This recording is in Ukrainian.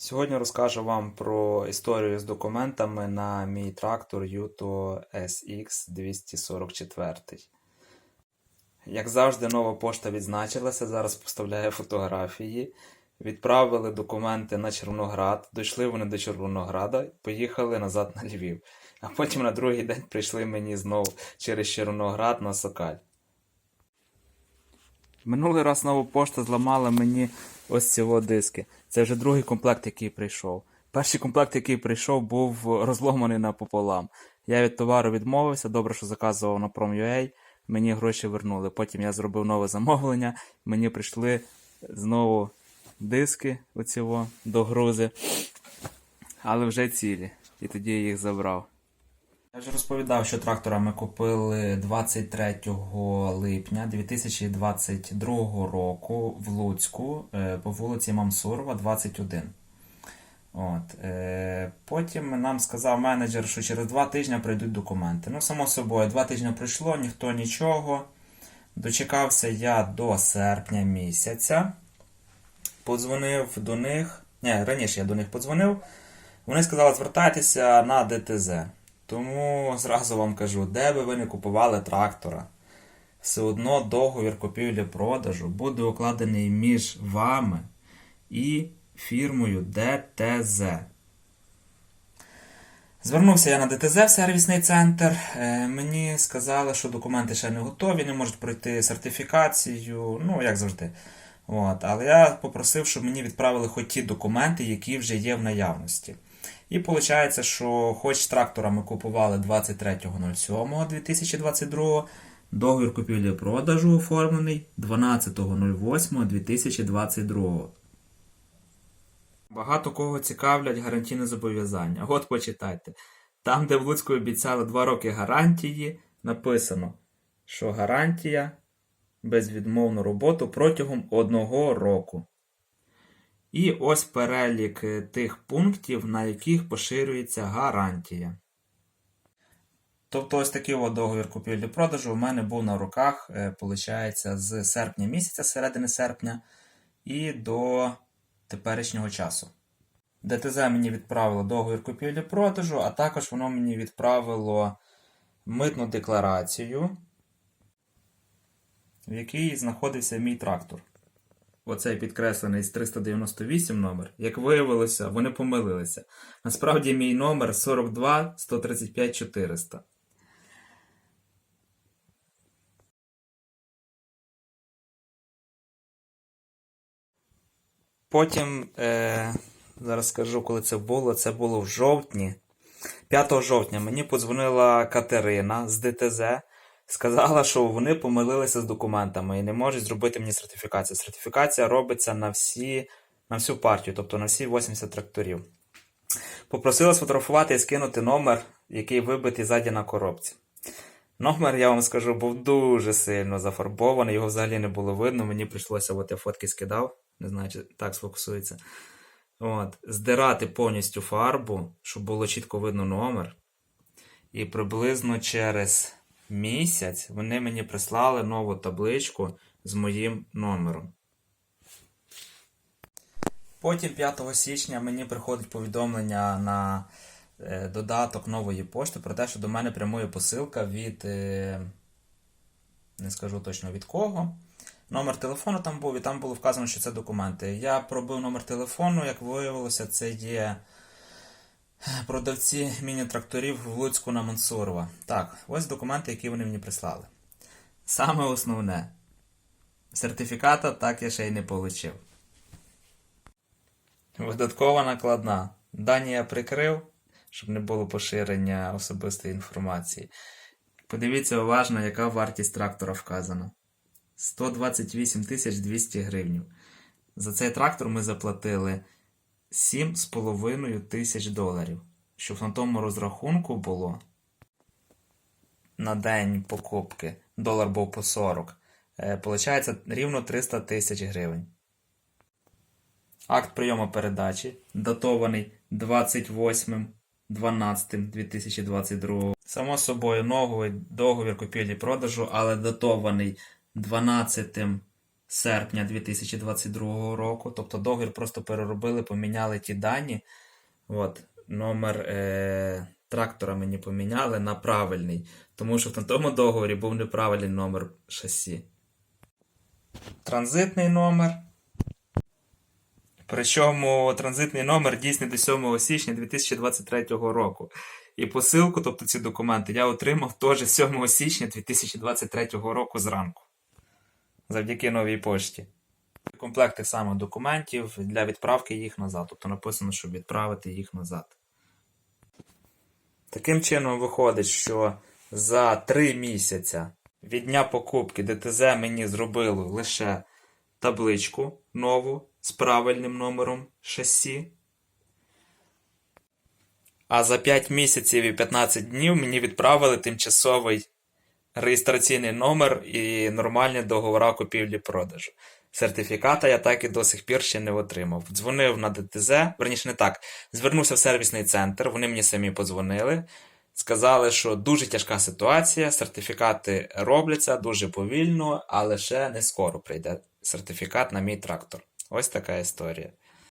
Сьогодні розкажу вам про історію з документами на мій трактор Yuto SX 244. Як завжди, нова пошта відзначилася. Зараз поставляю фотографії. Відправили документи на Червоноград. Дійшли вони до Червонограда поїхали назад на Львів. А потім на другий день прийшли мені знову через Червоноград на Сокаль. Минулий раз нова пошта зламала мені ось ці диски. Це вже другий комплект, який прийшов. Перший комплект, який прийшов, був розломаний напополам. Я від товару відмовився, добре, що заказував на Prom.ua, мені гроші вернули. Потім я зробив нове замовлення, мені прийшли знову диски оці о, до грузи, але вже цілі. І тоді я їх забрав. Я вже розповідав, що трактора ми купили 23 липня 2022 року в Луцьку е, по вулиці Мамсурова, 21. От, е, потім нам сказав менеджер, що через два тижні прийдуть документи. Ну, само собою, два тижні пройшло, ніхто нічого. Дочекався я до серпня місяця. Подзвонив до них. Ні, раніше я до них подзвонив. Вони сказали, звертайтеся на ДТЗ. Тому зразу вам кажу, де би ви не купували трактора, все одно договір купівлі-продажу буде укладений між вами і фірмою ДТЗ. Звернувся я на ДТЗ в сервісний центр. Е, Мені сказали, що документи ще не готові, не можуть пройти сертифікацію, ну, як завжди. От. Але я попросив, щоб мені відправили хоч ті документи, які вже є в наявності. І виходить, що хоч трактора ми купували 23.07.2022, договір купівлі-продажу оформлений 12.08.2022. Багато кого цікавлять гарантійне зобов'язання. От почитайте. Там, де в Луцьку обіцяли 2 роки гарантії, написано, що гарантія безвідмовну роботу протягом одного року. І ось перелік е, тих пунктів, на яких поширюється гарантія. Тобто ось такий от договір купівлі-продажу у мене був на руках, е, получається, з серпня місяця, середини серпня, і до теперішнього часу. ДТЗ мені відправило договір купівлі-продажу, а також воно мені відправило митну декларацію, в якій знаходився мій трактор. Оцей підкреслений з 398 номер. Як виявилося, вони помилилися. Насправді мій номер 42 135 400. Потім, е, зараз скажу, коли це було. Це було в жовтні. 5 жовтня мені подзвонила Катерина з ДТЗ. Сказала, що вони помилилися з документами і не можуть зробити мені сертифікацію. Сертифікація робиться на всі, на всю партію, тобто на всі 80 тракторів. Попросила сфотографувати і скинути номер, який вибитий ззаді на коробці. Номер, я вам скажу, був дуже сильно зафарбований, його взагалі не було видно. Мені прийшлося, от я фотки скидав, не знаю, чи так сфокусується. От, здирати повністю фарбу, щоб було чітко видно номер. І приблизно через місяць вони мені прислали нову табличку з моїм номером. Потім 5 січня мені приходить повідомлення на е, додаток нової пошти про те, що до мене прямує посилка від. Е, не скажу точно від кого. Номер телефону там був, і там було вказано, що це документи. Я пробив номер телефону, як виявилося, це є продавці міні-тракторів в Луцьку на Мансурова. Так, ось документи, які вони мені прислали. Саме основне. Сертифіката так я ще й не отримав. Видаткова накладна. Дані я прикрив, щоб не було поширення особистої інформації. Подивіться уважно, яка вартість трактора вказана. 128 200 гривень. За цей трактор ми заплатили 7,5 тисяч доларів. Щоб на тому розрахунку було на день покупки, долар був по 40. Е, Получається рівно 300 тисяч гривень. Акт прийому передачі датований 28.12.2022. Само собою, новий договір купівлі-продажу, але датований 12 серпня 2022 року. Тобто договір просто переробили, поміняли ті дані. От, номер е, трактора мені поміняли на правильний, тому що в тому договорі був неправильний номер шасі. Транзитний номер. Причому транзитний номер дійсний до 7 січня 2023 року. І посилку, тобто ці документи, я отримав теж 7 січня 2023 року зранку. Завдяки новій пошті. Комплекти саме документів для відправки їх назад. Тобто написано, щоб відправити їх назад. Таким чином виходить, що за 3 місяця від дня покупки ДТЗ мені зробило лише табличку нову з правильним номером шасі. А за 5 місяців і 15 днів мені відправили тимчасовий реєстраційний номер і нормальні договори купівлі-продажу. Сертифіката я так і до сих пір ще не отримав. Дзвонив на ДТЗ, верніше не так. Звернувся в сервісний центр, вони мені самі подзвонили. Сказали, що дуже тяжка ситуація, сертифікати робляться дуже повільно, але ще не скоро прийде сертифікат на мій трактор. Ось така історія.